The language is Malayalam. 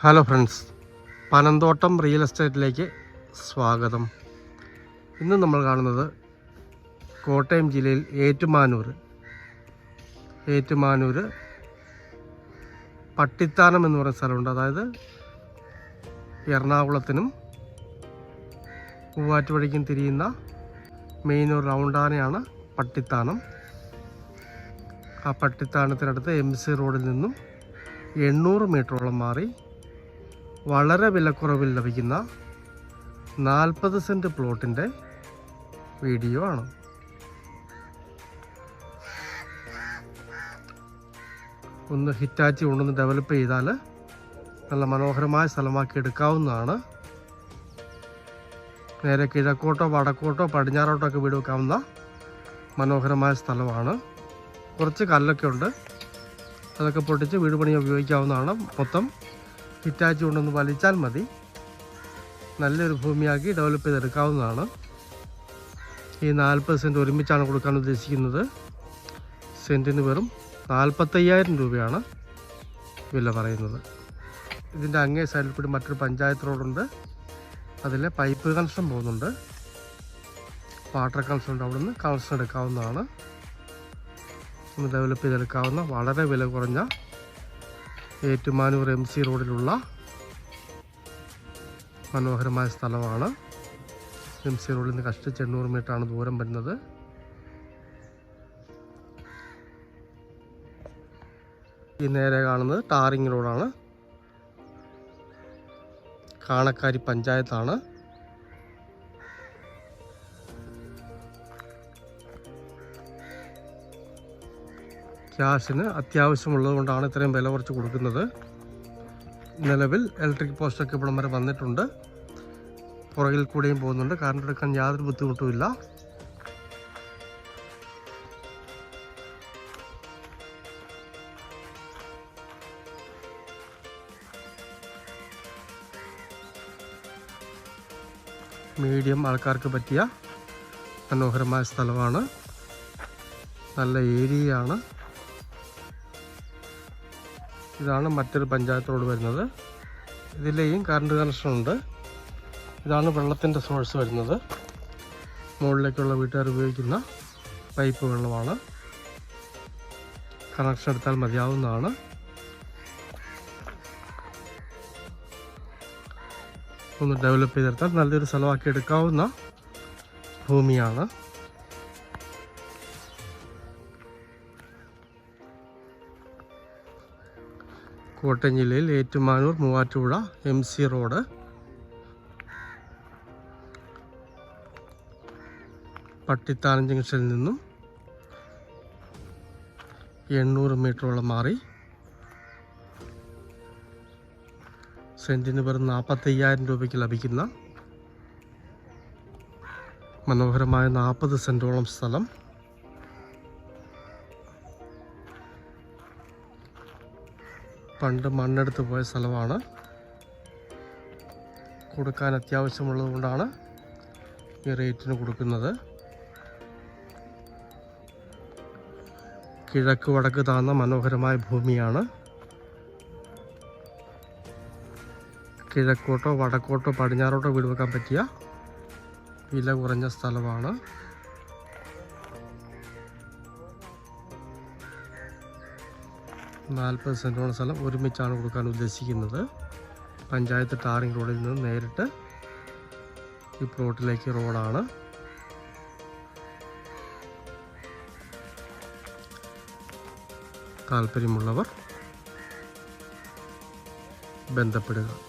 ഹലോ ഫ്രണ്ട്സ് പനന്തോട്ടം റിയൽ എസ്റ്റേറ്റിലേക്ക് സ്വാഗതം. ഇന്ന് നമ്മൾ കാണുന്നത് കോട്ടയം ജില്ലയിൽ ഏറ്റുമാനൂർ ഏറ്റുമാനൂർ പട്ടിത്താനം എന്ന് പറയുന്ന സ്ഥലമുണ്ട്. അതായത് എറണാകുളത്തിനും മൂവാറ്റുപുഴയ്ക്കും തിരിയുന്ന മെയിൻ ഒരു റൗണ്ടാനയാണ് പട്ടിത്താനം. ആ പട്ടിത്താനത്തിനടുത്ത് എം സി റോഡിൽ നിന്നും എണ്ണൂറ് മീറ്ററോളം മാറി വളരെ വിലക്കുറവിൽ ലഭിക്കുന്ന നാൽപ്പത് സെന്റ് പ്ലോട്ടിന്റെ വീഡിയോ ആണ്. ഒന്ന് ഹിറ്റാച്ചി കൊണ്ടൊന്ന് ഡെവലപ്പ് ചെയ്താൽ നല്ല മനോഹരമായ സ്ഥലമാക്കി എടുക്കാവുന്നതാണ്. നേരെ കിഴക്കോട്ടോ വടക്കോട്ടോ പടിഞ്ഞാറോട്ടോ ഒക്കെ വീട് വെക്കാവുന്ന മനോഹരമായ സ്ഥലമാണ്. കുറച്ച് കല്ലൊക്കെ ഉണ്ട്. അതൊക്കെ പൊട്ടിച്ച് വീട് പണി ഉപയോഗിക്കാവുന്നതാണ്. മൊത്തം ഹിറ്റാച്ചി കൊണ്ടൊന്ന് വലിച്ചാൽ മതി. നല്ലൊരു ഭൂമിയാക്കി ഡെവലപ്പ് ചെയ്തെടുക്കാവുന്നതാണ്. ഈ നാൽപ്പത് സെന്റ് ഒരുമിച്ചാണ് കൊടുക്കാൻ ഉദ്ദേശിക്കുന്നത്. സെന്റിന് വെറും നാൽപ്പത്തയ്യായിരം രൂപയാണ് വില പറയുന്നത്. ഇതിന്റെ അങ്ങേ സൈഡിൽ കൂടി മറ്റൊരു പഞ്ചായത്ത് റോഡുണ്ട് അതിൽ പൈപ്പ് കണക്ഷൻ പോകുന്നുണ്ട്. വാട്ടർ കണക്ഷൻ ഉണ്ട്. അവിടെ നിന്ന് കണക്ഷൻ എടുക്കാവുന്നതാണ് ഡെവലപ്പ് ചെയ്തെടുക്കാവുന്ന വളരെ വില കുറഞ്ഞ ഏറ്റുമാനൂർ എം സി റോഡിലുള്ള മനോഹരമായ സ്ഥലമാണ്. എം സി റോഡിൽ നിന്ന് കഷ്ടിച്ച് എണ്ണൂറ് മീറ്ററാണ് ദൂരം വരുന്നത്. ഈ നേരെ കാണുന്നത് ടാറിങ് റോഡാണ്. കാണക്കാരി പഞ്ചായത്താണ്. ക്യാഷിന് അത്യാവശ്യമുള്ളത് കൊണ്ടാണ് ഇത്രയും വില കുറച്ച് കൊടുക്കുന്നത്. നിലവിൽ ഇലക്ട്രിക് പോസ്റ്റൊക്കെ ഇവിടം വരെ വന്നിട്ടുണ്ട്. പുറകിൽ കൂടെയും പോകുന്നുണ്ട്. കറണ്ട് എടുക്കാൻ യാതൊരു ബുദ്ധിമുട്ടുമില്ല മീഡിയം ആൾക്കാർക്ക് പറ്റിയ മനോഹരമായ സ്ഥലമാണ്. നല്ല ഏരിയയാണ്. ഇതാണ് മറ്റൊരു പഞ്ചായത്തോട് വരുന്നത്. ഇതിലെയും കറണ്ട് കണക്ഷൻ ഉണ്ട്. ഇതാണ് വെള്ളത്തിന്റെ സോഴ്സ് വരുന്നത്. മുകളിലേക്കുള്ള വീട്ടുകാർ ഉപയോഗിക്കുന്ന പൈപ്പ് വെള്ളമാണ്. കണക്ഷൻ എടുത്താൽ മതിയാവുന്നതാണ്. ഒന്ന് ഡെവലപ്പ് ചെയ്തെടുത്താൽ നല്ലൊരു സ്ഥലമാക്കി എടുക്കാവുന്ന ഭൂമിയാണ്. കോട്ടയം ജില്ലയിൽ Ettumanoor Muvattupuzha M C road. Pattithanam ജംഗ്ഷനിൽ നിന്നും എണ്ണൂറ് മീറ്ററോളം മാറി. സെന്റിന് വെറും നാൽപ്പത്തയ്യായിരം രൂപയ്ക്ക് ലഭിക്കുന്ന മനോഹരമായ നാൽപ്പത് സെന്റോളം സ്ഥലം പണ്ട് മണ്ണെടുത്ത് പോയ സ്ഥലമാണ്. കൊടുക്കാൻ അത്യാവശ്യമുള്ളത് കൊണ്ടാണ് ഈ റേറ്റിന് കൊടുക്കുന്നത്. കിഴക്ക് വടക്ക് താന്ന മനോഹരമായ ഭൂമിയാണ്. കിഴക്കോട്ടോ വടക്കോട്ടോ പടിഞ്ഞാറോട്ടോ വീട് വെക്കാൻ പറ്റിയ വില കുറഞ്ഞ സ്ഥലമാണ്. നാൽപ്പത് സെന്റോളം സ്ഥലം ഒരുമിച്ചാണ് കൊടുക്കാൻ ഉദ്ദേശിക്കുന്നത്. പഞ്ചായത്ത് ടാറിംഗ് റോഡിൽ നിന്ന് നേരിട്ട് ഈ പ്ലോട്ടിലേക്ക് റോഡാണ്. താല്പര്യമുള്ളവർ ബന്ധപ്പെടുക.